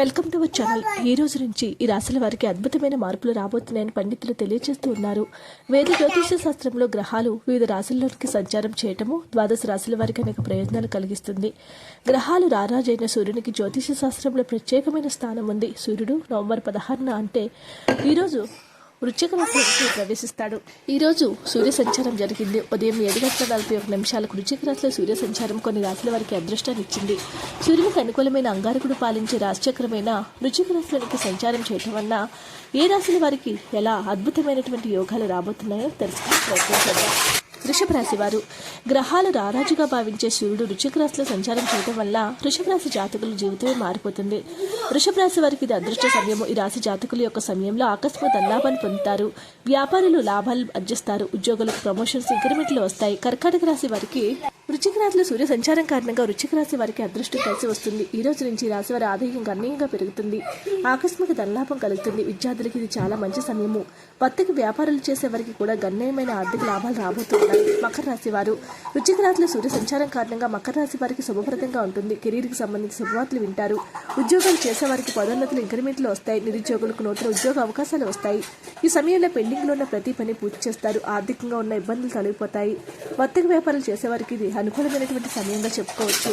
Welcome to our channel. ఈ రోజు నుంచి ఈ రాశుల వారికి అద్భుతమైన మార్పులు రాబోతున్నాయని పండితులు తెలియజేస్తూ ఉన్నారు వేద జ్యోతిష శాస్త్రంలో గ్రహాలు వివిధ రాశుల్లోకి సంచారం చేయటము ద్వాదశ రాశుల వారికి అనేక ప్రయోజనాలు కలిగిస్తుంది. గ్రహాలు రారాజైన సూర్యునికి జ్యోతిష శాస్త్రంలో ప్రత్యేకమైన స్థానం ఉంది. సూర్యుడు నవంబర్ పదహారున అంటే ఈరోజు వృశ్చిక రాశిలోకి ప్రవేశిస్తాడు. ఈరోజు సూర్య సంచారం జరిగింది. ఉదయం ఏడు గంటల నలభై ఒక నిమిషాలకు వృశ్చిక రాశిలో సూర్య సంచారం కొన్ని రాశుల వారికి అదృష్టాన్ని ఇచ్చింది. సూర్యునికి అనుకూలమైన అంగారకుడు పాలించే రాశిచక్రమైన వృశ్చిక రాశిలోకి సంచారం చేయటం వల్ల ఏ రాశుల వారికి ఎలా అద్భుతమైనటువంటి యోగాలు రాబోతున్నాయో తెలుసుకుని ప్రయత్నం వృషభ రాశి వారు గ్రహాలు రారాజుగా భావించే సూర్యుడు వృశ్చిక రాశిలో సంచారం చేయడం వల్ల వృషభ రాశి జాతకుల జీవితమే మారిపోతుంది. వృషభ రాశి వారికి ఇది అదృష్ట సమయము. ఈ రాశి జాతకుల యొక్క సమయంలో అకస్మాత్ ధనలాభాన్ని పొందుతారు. వ్యాపారులు లాభాలు అర్జిస్తారు. ఉద్యోగులకు ప్రమోషన్స్ ఇంక్రిమెంట్లు వస్తాయి. కర్కాటక రాశి వారికి వృచ్చిక రాశిలో సూర్య సంచారం కారణంగా వృచ్చిక రాశి వారికి అదృష్టం కలిసి వస్తుంది. ఈ రోజు నుంచి రాశి వారి ఆదాయం గణనీయంగా పెరుగుతుంది. ఆకస్మిక ధనలాభం కలుగుతుంది. విద్యార్థులకి ఇది చాలా మంచి సమయము. వర్తక వ్యాపారాలు చేసే వారికి కూడా గణనీయమైన ఆర్థిక లాభాలు రాబోతున్నాయి. మకర రాశి వారు. వృచ్చిక రాశిలో సూర్య సంచారం కారణంగా మకర రాశి వారికి శుభప్రదంగా ఉంటుంది. కెరీర్కి సంబంధించిన శుభవార్తలు వింటారు. ఉద్యోగాలు చేసే వారికి పదోన్నతులు ఇంక్రిమెంట్లు వస్తాయి. నిరుద్యోగులకు నూతన ఉద్యోగ అవకాశాలు వస్తాయి. ఈ సమయంలో పెండింగ్లో ఉన్న ప్రతి పని పూర్తి చేస్తారు. ఆర్థికంగా ఉన్న ఇబ్బందులు తొలగిపోతాయి. వర్తక వ్యాపారాలు చేసేవారికి ఇది అనుకూలమైనటువంటి సమయంగా చెప్పుకోవచ్చు.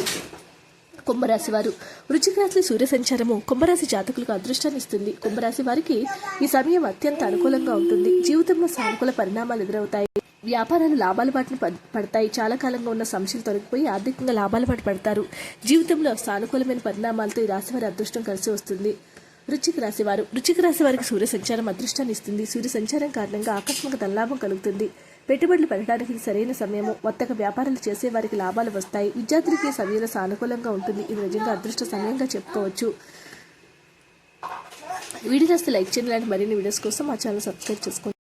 కుంభరాశి వారు వృచ్చిక రాశి సూర్య సంచారము కుంభరాశి జాతకులకు అదృష్టాన్ని ఇస్తుంది. కుంభరాశి వారికి ఈ సమయం అత్యంత అనుకూలంగా ఉంటుంది. జీవితంలో సానుకూల పరిణామాలు ఎదురవుతాయి. వ్యాపారాలు లాభాల బాటను పడతాయి. చాలా కాలంగా ఉన్న సమస్యలు తొలగిపోయి ఆర్థికంగా లాభాల బాట పడతారు. జీవితంలో సానుకూలమైన పరిణామాలతో ఈ రాశి వారి అదృష్టం కలిసి వస్తుంది. వృచ్చిక రాశి వారు వృశ్చిక రాశి వారికి సూర్య సంచారం అదృష్టాన్ని ఇస్తుంది. సూర్య సంచారం కారణంగా ఆకస్మిక ధనలాభం కలుగుతుంది. పెట్టుబడులు పెట్టడానికి ఇది సరైన సమయము వర్తక వ్యాపారాలు చేసే వారికి లాభాలు వస్తాయి. విద్యార్థులకి సమయంలో సానుకూలంగా ఉంటుంది. ఇది నిజంగా అదృష్ట సమయంగా చెప్పుకోవచ్చు. వీడియోస్ లైక్ చేయండి. మరిన్ని వీడియోస్ కోసం మా ఛానల్ సబ్స్క్రైబ్ చేసుకోండి.